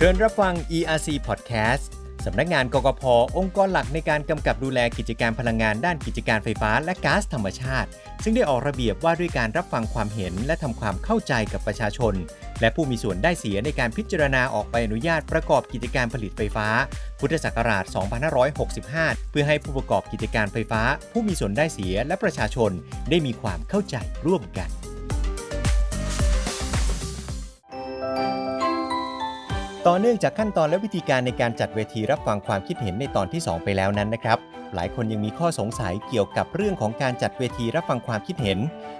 เชิญรับฟัง ERC Podcast สำนักงานกกพองค์กรหลักในการกำกับดูแลกิจการพลังงานด้านกิจการไฟฟ้าและก๊าซธรรมชาติ ซึ่งได้ออกระเบียบว่าด้วยการรับฟังความเห็นและทำความเข้าใจกับประชาชน และผู้มีส่วนได้เสียในการพิจารณาออกใบอนุญาตประกอบกิจการผลิตไฟฟ้า พุทธศักราช 2565 เพื่อให้ผู้ประกอบกิจการไฟฟ้า ผู้มีส่วนได้เสียและประชาชนได้มีความเข้าใจร่วมกัน ต่อเนื่องจากขั้นตอนและวิธีการในการจัดเวทีรับฟังความคิดเห็นในตอนที่ 2 ไปแล้วนั้นนะครับ หลายคนยังมีข้อสงสัยเกี่ยวกับเรื่องของการจัดเวทีรับฟังความคิดเห็น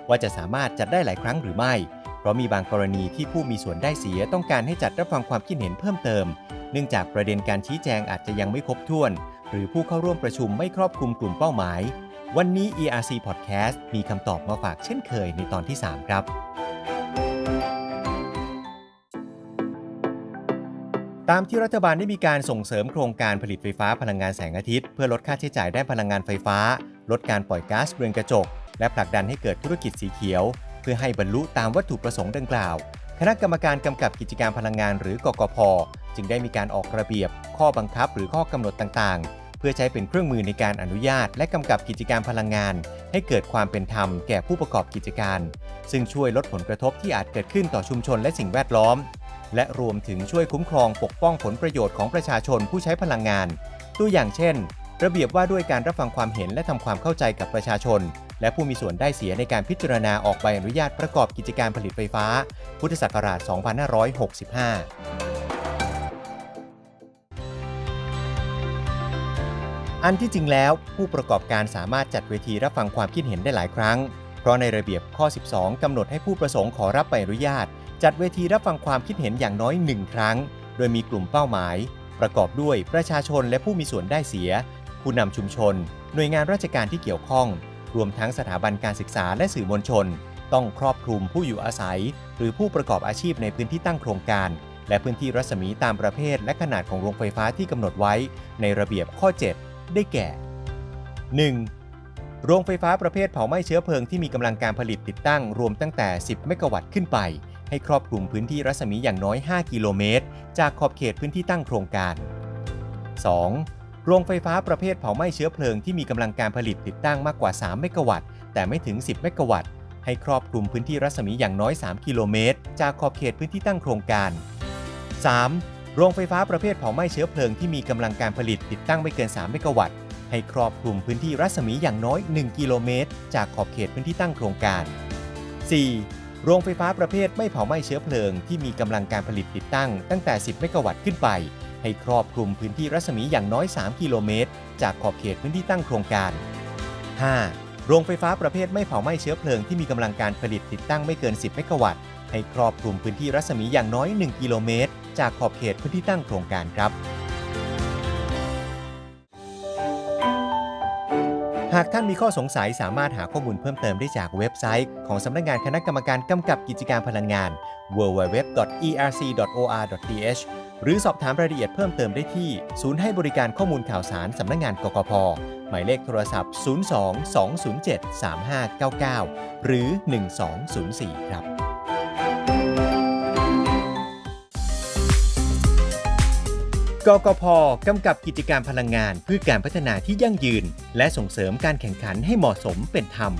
ว่าจะสามารถจัดได้หลายครั้งหรือไม่ เพราะมีบางกรณีที่ผู้มีส่วนได้เสียต้องการให้จัดรับฟังความคิดเห็นเพิ่มเติม เนื่องจากประเด็นการชี้แจงอาจจะยังไม่ครบถ้วน หรือผู้เข้าร่วมประชุมไม่ครอบคลุมกลุ่มเป้าหมาย วันนี้ ERC Podcast มีคำตอบมาฝากเช่นเคยในตอนที่ 3 ครับ ตามที่รัฐบาลได้มีการส่งเสริมโครงการผลิตไฟฟ้าพลังงานแสงอาทิตย์ เพื่อลดค่าใช้จ่ายด้านพลังงานไฟฟ้า ลดการปล่อยก๊าซเรือนกระจก และผลักดันให้เกิดธุรกิจสีเขียว เพื่อให้บรรลุตามวัตถุประสงค์ดังกล่าว คณะกรรมการกำกับกิจการพลังงานหรือกกพ จึงได้มีการออกระเบียบ ข้อบังคับหรือข้อกำหนดต่างๆ เพื่อใช้เป็นเครื่องมือในการอนุญาต และกำกับกิจการพลังงาน ให้เกิดความเป็นธรรมแก่ผู้ประกอบกิจการ ซึ่งช่วยลดผลกระทบที่อาจเกิดขึ้นต่อชุมชนและสิ่งแวดล้อม และรวมถึงช่วยคุ้มครองปกป้องผลประโยชน์ของประชาชนผู้ใช้พลังงาน ตัวอย่างเช่น ระเบียบว่าด้วยการรับฟังความเห็นและทำความเข้าใจกับประชาชน และผู้มีส่วนได้เสียในการพิจารณาออกใบอนุญาตประกอบกิจการผลิตไฟฟ้า พุทธศักราช 2565อันที่จริงแล้ว ผู้ประกอบการสามารถจัดเวทีรับฟังความคิดเห็นได้หลายครั้ง เพราะในระเบียบข้อ 12 กำหนดให้ผู้ประสงค์ขอรับใบอนุญาต จัดเวทีรับฟังความคิดเห็นอย่างน้อย1ครั้ง โดยมีกลุ่มเป้าหมาย ประกอบด้วยประชาชนและผู้มีส่วนได้เสีย ผู้นำชุมชน หน่วยงานราชการที่เกี่ยวข้อง รวมทั้งสถาบันการศึกษาและสื่อมวลชน ต้องครอบคลุมผู้อยู่อาศัย หรือผู้ประกอบอาชีพในพื้นที่ตั้งโครงการ และพื้นที่รัศมีตามประเภทและขนาดของโรงไฟฟ้าที่กำหนดไว้ ในระเบียบข้อ 7 ได้แก่ 1. โรงไฟฟ้าประเภทเผาไหม้เชื้อเพลิงที่มีกำลังการผลิตติดตั้งรวมตั้งแต่ 10 เมกะวัตต์ขึ้นไป ให้ครอบคลุมพื้นที่รัศมีอย่างน้อย 5 กิโลเมตร จากขอบเขตพื้นที่ตั้งโครงการ 2. โรงไฟฟ้าประเภทเผาไหม้เชื้อเพลิงที่มีกำลังการผลิตติดตั้งมากกว่า 3 เมกะวัตต์ แต่ไม่ถึง 10 เมกะวัตต์ ให้ครอบคลุมพื้นที่รัศมีอย่างน้อย 3 กิโลเมตร จากขอบเขตพื้นที่ตั้งโครงการ 3. โรงไฟฟ้าประเภทเผาไหม้เชื้อเพลิงที่มีกำลังการผลิตติดตั้งไม่เกิน 3 เมกะวัตต์ ให้ครอบคลุมพื้นที่รัศมีอย่างน้อย 1 กิโลเมตร จากขอบเขตพื้นที่ตั้งโครงการ 4. โรงไฟฟ้าประเภทไม่เผาไหม้เชื้อเพลิงที่มีกำลังการผลิตติดตั้งตั้งแต่ 10 เมกะวัตต์ขึ้นไป ให้ครอบคลุมพื้นที่รัศมีอย่างน้อย 3 กิโลเมตร จากขอบเขตพื้นที่ตั้งโครงการ 5. โรงไฟฟ้าประเภทไม่เผาไหม้เชื้อเพลิงที่มีกำลังการผลิตติดตั้งไม่เกิน 10 เมกะวัตต์ ให้ครอบคลุมพื้นที่รัศมีอย่างน้อย 1 กิโลเมตร จากขอบเขตพื้นที่ตั้งโครงการครับ หากท่านมีข้อสงสัยสามารถหาข้อมูลเพิ่มเติมได้จากเว็บไซต์ ของสำนักงานคณะกรรมการกำกับกิจการพลังงาน www.erc.or.th หรือสอบถามรายละเอียดเพิ่มเติมได้ที่ ศูนย์ให้บริการข้อมูลข่าวสารสำนักงานกกพ หมายเลขโทรศัพท์ 02-207-3599 หรือ 1204 ครับ กกพกำกับกิจการพลังงานเพื่อการพัฒนาที่ยั่งยืน และส่งเสริมการแข่งขันให้เหมาะสมเป็นธรรม